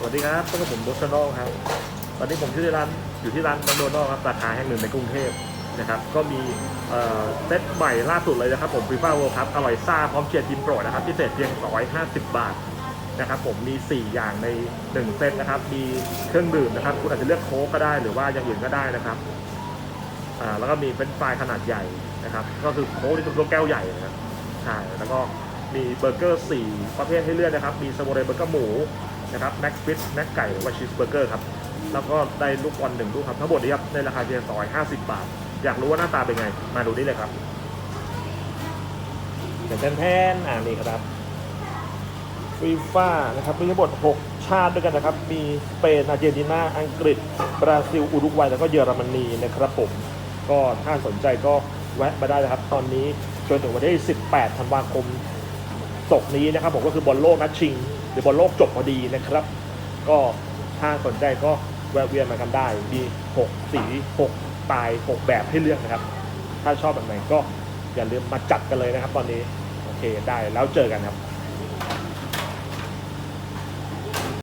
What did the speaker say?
สวัสดีครับพบกับผมโดชนอลครับตอนนี้ผมอยู่ที่ร้านอยู่ที่ร้านแมคโดนัลครับสาขาแห่งหนึ่งในกรุงเทพนะครับก็มีเซตใหม่ล่าสุดเลยนะครับผมฟีฟ่าเวิลด์ครับอร่อยซ่าพร้อมเชียร์ทีมโปรดนะครับพิเศษเพียง150 บาทนะครับผมมี 4 อย่างใน 1 เซตนะครับ มีเครื่องดื่มนะครับ คุณอาจจะเลือกโค้กก็ได้หรือว่าอย่างอื่นก็ได้นะครับอ่าแล้วก็มีเป็นช์ฟรายขนาดใหญ่นะครับ ก็คือโค้กที่เป็นตัวแก้วใหญ่นะครับใช่แล้วก็มีเบอร์เกอร์ 4 ประเภทให้เลือกนะครับ มีสโมเรเบอร์เกอร์หมู นะครับแม็กฟิตแม็กไก่หรือว่าชีสเบอร์เกอร์ครับ แล้วก็ได้ลูกบอลหนึ่งลูกครับ ทั้งหมดนี้ครับในราคาเพียง250 บาท อยากรู้ว่าหน้าตาเป็นไง มาดูนี่เลยครับแทนแทนอ่านี่ครับฟีฟ่านะครับมีทั้งหมด 6 ชาติด้วยกันนะครับ มีสเปนอาร์เจนตินาอังกฤษ บราซิล อุรุกวัย แล้วก็เยอรมนีนะครับผม ก็ถ้าสนใจก็แวะมาได้นะครับ ตอนนี้จนถึงวันที่ 18 ธันวาคมศกนี้นะครับผมก็คือบอลโลกนัดชิงือบอลโลกจบพอดีนะครับ ก็ถ้าสนใจก็แวะเวียนมากันได้ มี 6 สี6สไตล์6แบบให้เลือกนะครับ ถ้าชอบแบบไหนก็อย่าลืมมาจัดกันเลยนะครับตอนนี้ โอเคได้แล้วเจอกันครับ